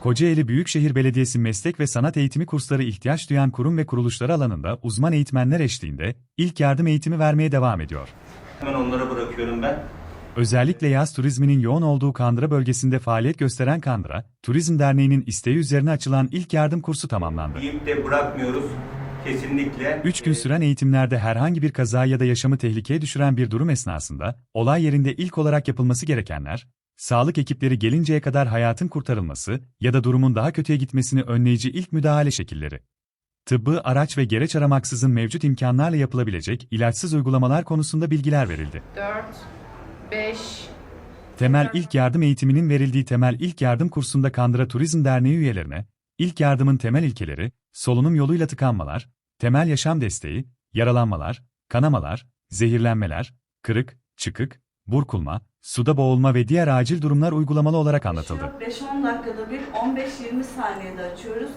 Kocaeli Büyükşehir Belediyesi Meslek ve Sanat Eğitimi kursları ihtiyaç duyan kurum ve kuruluşlar alanında uzman eğitmenler eşliğinde ilk yardım eğitimi vermeye devam ediyor. Hemen onlara bırakıyorum ben. Özellikle yaz turizminin yoğun olduğu Kandıra bölgesinde faaliyet gösteren Kandıra, Turizm Derneği'nin isteği üzerine açılan ilk yardım kursu tamamlandı. Yiyip de bırakmıyoruz. Kesinlikle. 3 gün süren eğitimlerde herhangi bir kaza ya da yaşamı tehlikeye düşüren bir durum esnasında, olay yerinde ilk olarak yapılması gerekenler, sağlık ekipleri gelinceye kadar hayatın kurtarılması ya da durumun daha kötüye gitmesini önleyici ilk müdahale şekilleri. Tıbbı araç ve gereç aramaksızın mevcut imkanlarla yapılabilecek ilaçsız uygulamalar konusunda bilgiler verildi. 4, 5, Temel ilk yardım eğitiminin verildiği temel ilk yardım kursunda Kandıra Turizm Derneği üyelerine, ilk yardımın temel ilkeleri, solunum yoluyla tıkanmalar, temel yaşam desteği, yaralanmalar, kanamalar, zehirlenmeler, kırık, çıkık, burkulma, suda boğulma ve diğer acil durumlar uygulamalı olarak anlatıldı. 5-10 dakikada bir 15-20 saniyede açıyoruz.